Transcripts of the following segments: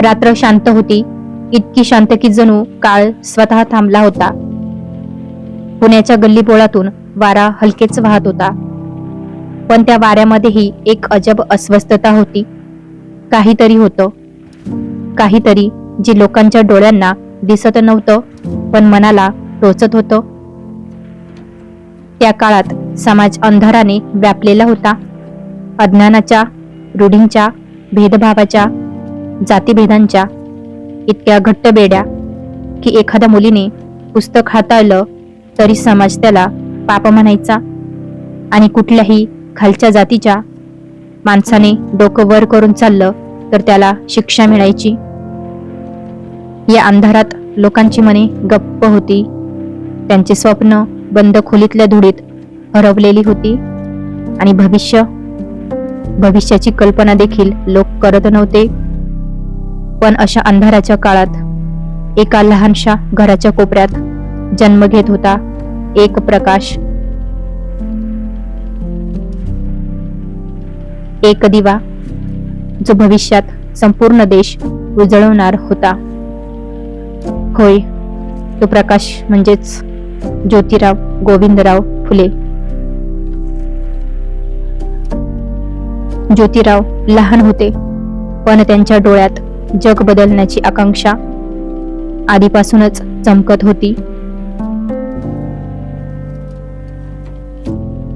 रात्र शांत होती. इतकी शांत की जणू काळ स्वतः थांबला होता. पुण्याच्या गल्लीबोळातून वारा हलकेच वाहत होता. पण त्या वाऱ्यामध्येही एक अजब अस्वस्थता होती. काहीतरी होतं. काहीतरी जे लोकांच्या डोळ्यांना दिसत नव्हतं पण मनाला टोचत होतं. त्या काळात समाज अंधाराने व्यापलेला होता. अज्ञानाच्या रूढींच्या भेदभावाच्या जातीभेदांच्या इतक्या घट्ट बेड्या की एखाद्या मुलीने पुस्तक हाताळलं तरी समाज त्याला पाप म्हणायचा आणि कुठल्याही खालच्या जातीच्या माणसाने डोकं वर करून चाललं तर त्याला शिक्षा मिळायची. या अंधारात लोकांची मने गप्प होती. त्यांचे स्वप्न बंद खोलीतल्या धुळीत हरवलेली होती आणि भविष्य भविष्याची कल्पना देखील लोक करत नव्हते. पण अशा अंधाराच्या काळात एका लहानशा घराच्या कोपऱ्यात जन्म घेत होता एक प्रकाश. एक दिवा जो भविष्यात संपूर्ण देश उजळवणार होता. होय तो प्रकाश म्हणजेच ज्योतिराव गोविंदराव फुले. ज्योतिराव लहान होते पण त्यांच्या डोळ्यात जग बदलण्याची आकांक्षा आधीपासूनच चमकत होती.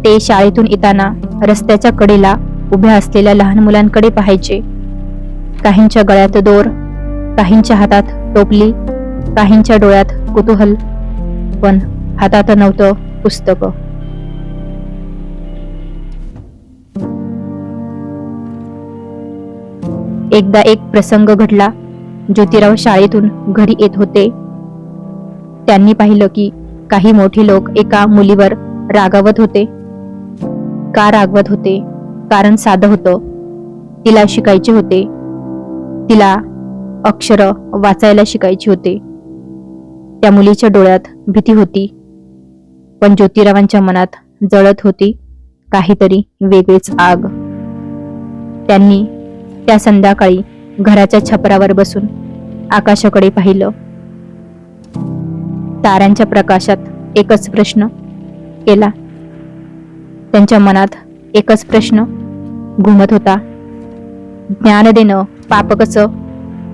ते शाळेतून येताना रस्त्याच्या कडेला उभ्या असलेल्या लहान मुलांकडे पाहायचे. काहींच्या गळ्यात दोर काहींच्या हातात टोपली काहींच्या डोळ्यात कुतूहल पण हातात नव्हतं पुस्तकं. एकदा एक प्रसंग घडला. ज्योतिराव शाळेतून घरी येत होते. त्यांनी पाहिलं की काही मोठे लोक एका मुलीवर रागावत होते. का रागवत होते? कारण साधं होतं. तिला शिकायचे होते. तिला अक्षर वाचायला शिकायची होते. त्या मुलीच्या डोळ्यात भीती होती. पण ज्योतिरावांच्या मनात जळत होती. काहीतरी वेगळीच आग. त्यांनी त्या संध्याकाळी घराच्या छपरावर बसून आकाशाकडे पाहिलं. ताऱ्यांच्या प्रकाशात एकच प्रश्न केला. त्यांच्या मनात एकच प्रश्न घुमत होता. ज्ञान देणं पाप कसं?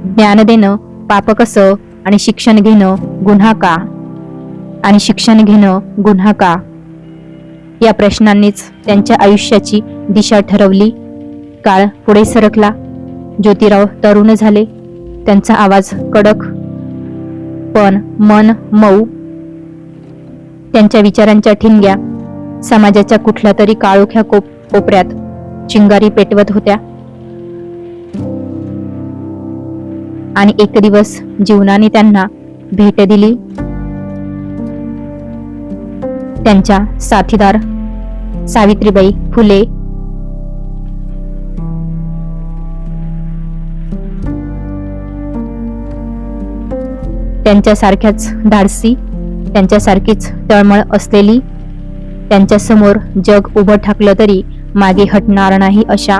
ज्ञान देणं पाप कसं? आणि शिक्षण घेणं गुन्हा का? आणि शिक्षण घेणं गुन्हा का? या प्रश्नांनीच त्यांच्या आयुष्याची दिशा ठरवली. काळ पुढे सरकला. ज्योतिराव तरुण झाले. त्यांचा आवाज कडक पण मन मऊ. त्यांच्या विचारांच्या ठिणग्या समाजाच्या कुठल्या तरी काळोख्या कोप कोपऱ्यात चिंगारी पेटवत होत्या. आणि एक दिवस जीवनाने त्यांना भेट दिली. त्यांच्या साथीदार सावित्रीबाई फुले त्यांच्यासारख्याच धाडसी त्यांच्यासारखीच तळमळ असलेली त्यांच्यासमोर जग उभं ठाकलं तरी मागे हटणार नाही अशा.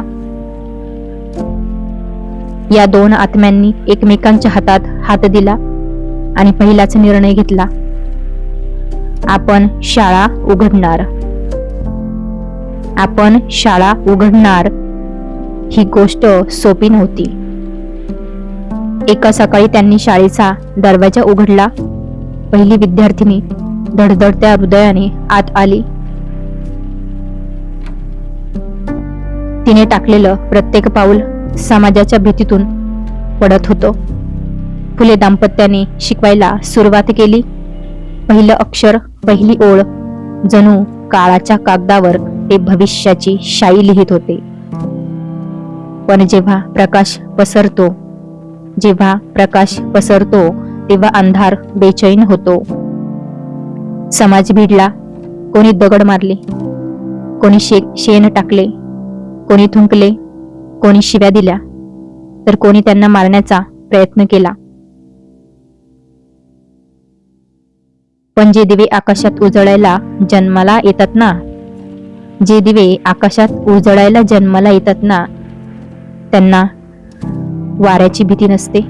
या दोन आत्म्यांनी एकमेकांच्या हातात हात दिला आणि पहिलाच निर्णय घेतला. आपण शाळा उघडणार. आपण शाळा उघडणार ही गोष्ट सोपी नव्हती. एका सकाळी त्यांनी शाळेचा दरवाजा उघडला. पहिली विद्यार्थिनी धडधडत्या हृदयाने आत आली. तिने टाकलेलं प्रत्येक पाऊल समाजाच्या भीतीतून पडत होतं. फुले दाम्पत्याने शिकवायला सुरुवात केली. पहिलं अक्षर पहिली ओळ जणू काळाच्या कागदावर ते भविष्याची शाई लिहित होते. पण जेव्हा प्रकाश पसरतो जेव्हा प्रकाश पसरतो तेव्हा अंधार बेचैन होतो. समाज भिडला. कोणी दगड मारले. कोणी शे शेण टाकले. कोणी थुंकले. कोणी शिव्या दिल्या. तर कोणी त्यांना मारण्याचा प्रयत्न केला. पण जे दिवे आकाशात उजळायला जन्माला येतात ना? जे दिवे आकाशात उजळायला जन्माला येतात ना? त्यांना वाऱ्याची भीती नसते.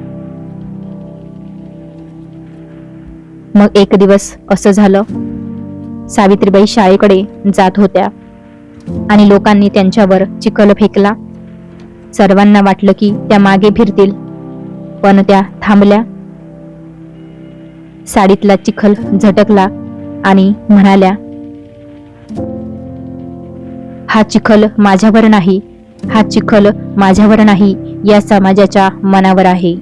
मग एक दिवस असं झालं. सावित्रीबाई शाळेकडे जात होत्या आणि लोकांनी त्यांच्यावर चिखल फेकला. सर्वांना वाटलं की त्या मागे फिरतील पण त्या थांबल्या. साडीतला चिखल झटकला आणि म्हणाल्या हा चिखल माझ्यावर नाही हा चिखल माझ्यावर नाही. या समाजाच्या मनावर आहे.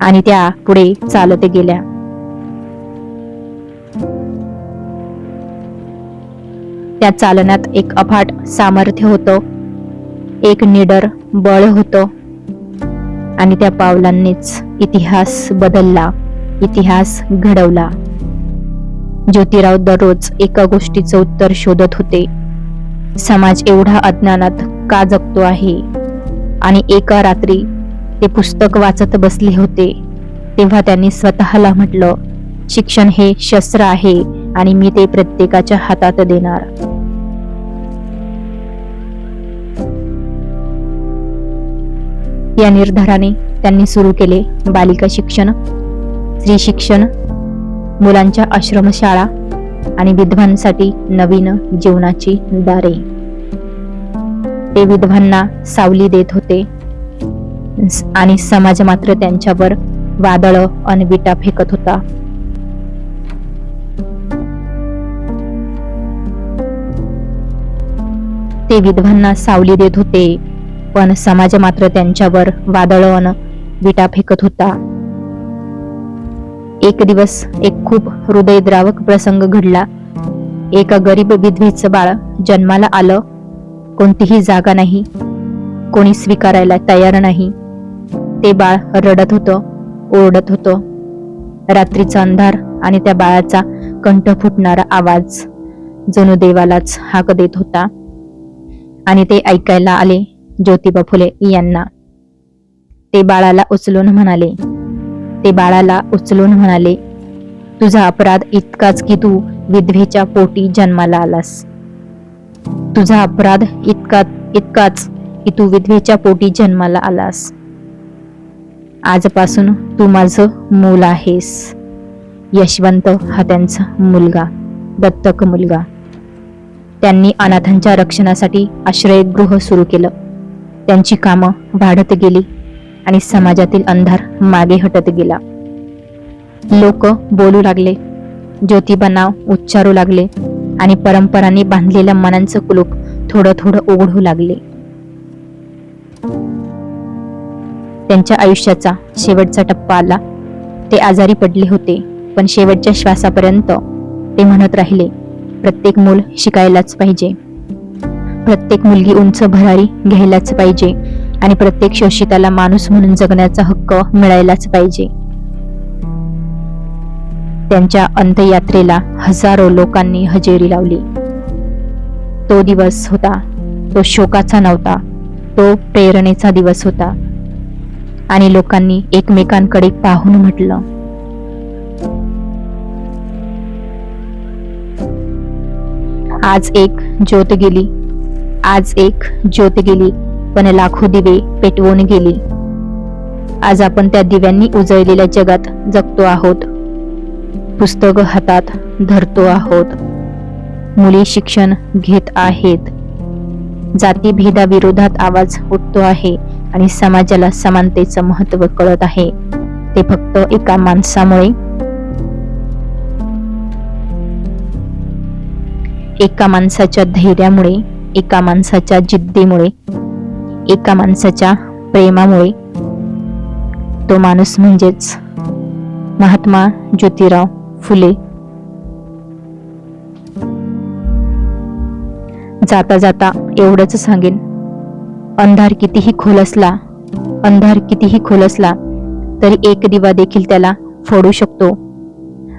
आणि त्या पुढे चालत गेल्या. त्या चालनात एक अफाट सामर्थ्य होतं. एक निडर बळ होतं. आणि त्या पावलांनीच इतिहास बदलला इतिहास घडवला. ज्योतिराव दररोज एका गोष्टीचं उत्तर शोधत होते. समाज एवढा अज्ञानात का जगतो आहे? आणि एका रात्री ते पुस्तक वाचत बसले होते. तेव्हा त्यांनी स्वतःला म्हटलं शिक्षण हे शस्त्र आहे आणि मी ते प्रत्येकाच्या हातात देणार. या निर्धाराने त्यांनी सुरू केले बालिका शिक्षण स्त्री शिक्षण मुलांच्या आश्रमशाळा आणि विधवांसाठी नवीन जीवनाची दारे. ते विधवांना सावली देत होते. आणि समाज मात्र त्यांच्यावर वादळ आणि विटा फेकत होता. ते विधवांना सावली देत होते पण समाज मात्र त्यांच्यावर वादळ अन विटा फेकत होता. एक दिवस एक खूप हृदयद्रावक प्रसंग घडला. एका गरीब विधवेचं बाळ जन्माला आलं. कोणतीही जागा नाही. कोणी स्वीकारायला तयार नाही. ते बाळ रडत होतं ओरडत होतं. रात्रीचा अंधार आणि त्या बाळाचा कंठ फुटणारा आवाज जणू देवालाच हाक देत होता. आणि ते ऐकायला आले ज्योतिबा फुले यांना. ते बाळाला उचलून म्हणाले ते बाळाला उचलून म्हणाले तुझा अपराध इतकाच की तू विधवेच्या पोटी जन्माला आलास. तुझा अपराध इतका इतकाच की तू विधवेच्या पोटी जन्माला आलास. आजपासून तू माझं मूल आहेस. यशवंत हा त्यांचा मुलगा दत्तक मुलगा. त्यांनी अनाथांच्या रक्षणासाठी आश्रयगृह सुरू केलं. त्यांची कामं वाढत गेली आणि समाजातील अंधार मागे हटत गेला. लोक बोलू लागले ज्योतिबा नाव उच्चारू लागले आणि परंपरांनी बांधलेलं मनांचं कुलूप थोडं थोडं उघडू लागले. त्यांच्या आयुष्याचा शेवटचा टप्पा आला. ते आजारी पडले होते पण शेवटच्या श्वासापर्यंत ते म्हणत राहिले प्रत्येक मूल शिकायलाच पाहिजे. प्रत्येक मुलगी उंच भरारी घ्यायलाच पाहिजे आणि प्रत्येक शोषिताला माणूस म्हणून जगण्याचा हक्क मिळायलाच पाहिजे. त्यांच्या अंत्ययात्रेला हजारो लोकांनी हजेरी लावली. तो दिवस होता तो शोकाचा नव्हता तो प्रेरणेचा दिवस होता. आणि लोकांनी एकमेकांकडे पाहून म्हटलं आज एक ज्योत गेली आज एक ज्योत गेली पण लाखो दिवे पेटवून गेली. आज आपण त्या दिव्यांनी उजळलेल्या जगात जगतो आहोत. पुस्तक हातात धरतो आहोत. मुली शिक्षण घेत आहेत. जातीभेदाविरोधात आवाज उठतो आहे आणि समाजाला समानतेचं महत्त्व कळत आहे. ते फक्त एका माणसामुळे. एका माणसाच्या धैर्यामुळे एका माणसाच्या जिद्दीमुळे एका माणसाच्या प्रेमामुळे. तो माणूस म्हणजेच महात्मा ज्योतिराव फुले. जाता जाता एवढंच सांगेन. अंधार कितीही खोल असला अंधार कितीही खोल असला तरी एक दिवा देखील त्याला फोडू शकतो.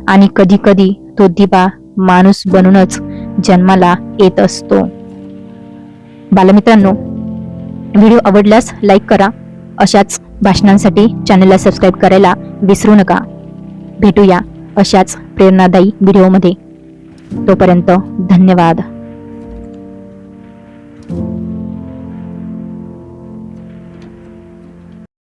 आणि कधी कधी तो दिवा माणूस बनूनच जन्माला येत असतो. बालमित्रांनो व्हिडिओ आवडल्यास लाईक करा. अशाच भाषणांसाठी चॅनलला सबस्क्राईब करायला विसरू नका. भेटूया अशाच प्रेरणादायी व्हिडिओमध्ये. तोपर्यंत धन्यवाद.